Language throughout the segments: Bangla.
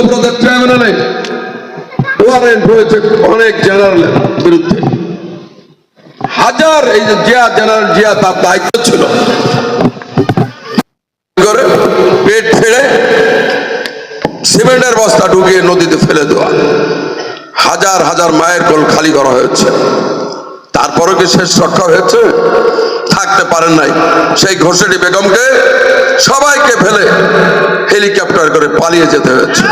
মধ্যপ্রদেশ ট্রাইব্যুনালে ওয়ারেন্ট অনেক জেনারেলের বিরুদ্ধে। হাজার এই জিয়া, জেনারেল জিয়া তার দায়িত্ব ছিল। করে পেট ছেড়ে সিমেন্টের বস্তা ঢুকিয়ে নদীতে ফেলে দেওয়া। হাজার হাজার মায়ের কোল খালি করা হয়েছে। তারপরে কি শেষ রক্ষা হয়েছে? থাকতে পারেন নাই। সেই ঘোষেটি বেগমকে সবাইকে ফেলে করে পালিয়ে যেতে হয়েছে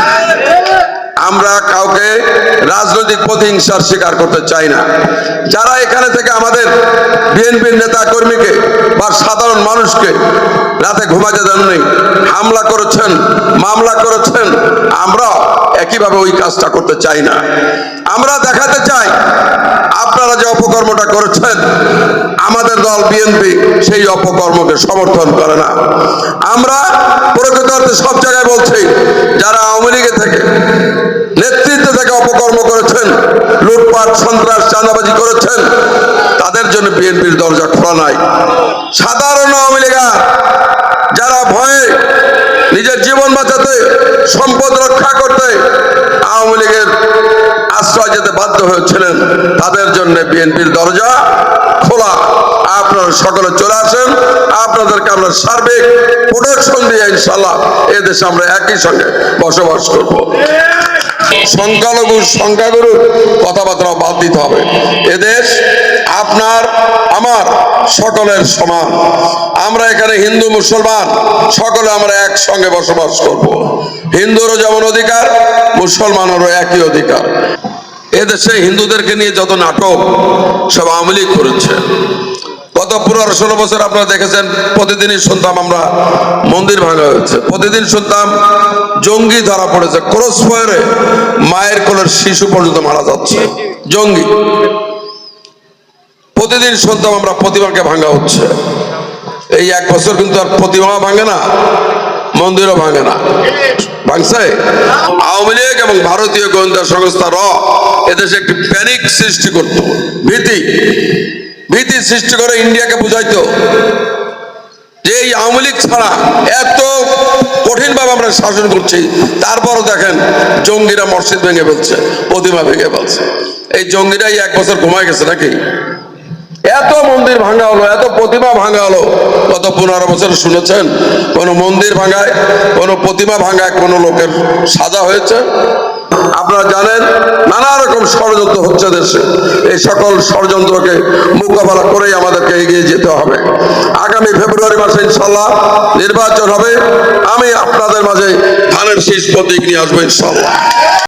আমরা কাউকে রাজনৈতিক প্রতিহিংসার শিকার করতে চাই না। যারা এখানে থেকে আমাদের বিএনপির নেতা কর্মীকে বা সাধারণ মানুষকে রাতে ঘুমাতে দেননি, হামলা করেছেন, মামলা করেছেন, আমরা একইভাবে ওই কাজটা করতে চাই না। আমরা দেখাতে চাই আপনারা যে অপকর্মটা করেছেন দল বিএনপি সেই অপকর্মকে সমর্থন করে না। আমরা প্রকৃত অর্থে সব জায়গায় বলছি, যারা আওয়ামী লীগে থেকে নেতৃত্ব থেকে অপকর্ম করেছেন, লুটপাট, সন্ত্রাস, চাঁদাবাজি করেছেন, তাদের জন্য বিএনপির দরজা খোলা নাই। সাধারণ আওয়ামী লীগার যারা ভয়ে নিজের জীবন বাঁচাতে, সম্পদ রক্ষা করতে আওয়ামী লীগের বাধ্য হয়েছিলেন তাদের জন্য বিএনপির দরজা খোলা। আপনারা সকলে চলে আসেন। আপনাদেরকে আমরা সার্বিক প্রোটেকশন দিয়ে ইনশাল্লাহ এদেশে আমরা একই সঙ্গে বসবাস করব। সংখ্যালঘু সংখ্যাগুরুর কথাবার্তা বাদ দিতে হবে। এদেশ আপনার, আমার, সকলের সমান। আমরা এখানে হিন্দু, মুসলমান, সকলে আমরা একসঙ্গে বসবাস করব। হিন্দুরও যেমন অধিকার, মুসলমানেরও একই অধিকার। এদেশে হিন্দুদেরকে নিয়ে যত নাটক, সব আওয়ামী লীগ করেছে। গত পনেরো ষোলো বছর আপনারা দেখেছেন, প্রতিদিনই শুনতাম আমরা, মন্দির ভাঙা হয়েছে। প্রতিদিন শুনতাম, জঙ্গি ধরা পড়েছে। ক্রস ফায়ারে মায়ের কোলের শিশু পর্যন্ত মারা যাচ্ছে। জঙ্গি। প্রতিদিন শুনতাম আমরা, প্রতিমাকে ভাঙা হচ্ছে। এই এক বছর কিন্তু আর প্রতিমা ভাঙে না। মন্দিরও ভাঙে না। ভাঙছে? আওয়ামী লীগ এবং ভারতীয় গোয়েন্দা সংস্থা র এদেশে একটি প্যানিক সৃষ্টি করত। ভীতি। ভীতি সৃষ্টি করে ইন্ডিয়াকে বুঝাইতো। যে এই আওয়ামী লীগ ছাড়া এত কঠিনভাবে আমরা শাসন করছি, তারপরও দেখেন জঙ্গিরা মসজিদ ভেঙে ফেলছে, প্রতিমা ভেঙে ফেলছে। এই জঙ্গিরাই এক বছর ঘুমায় গেছে নাকি? এত মন্দির ভাঙা হলো, এত প্রতিমা ভাঙা হলো। গত পনেরো বছর শুনেছেন, কোন মন্দির ভাঙায়, কোন প্রতিমা ভাঙায় কোন লোকের সাজা হয়েছে? আপনারা জানেন, নানা রকম ষড়যন্ত্র হচ্ছে দেশে। এই সকল ষড়যন্ত্রকে মোকাবেলা করেই আমাদেরকে এগিয়ে যেতে হবে। আগামী ফেব্রুয়ারি মাসে ইনশাল্লাহ নির্বাচন হবে। আমি আপনাদের মাঝে ধানের শীষ প্রতীক নিয়ে আসব ইনশাল্লাহ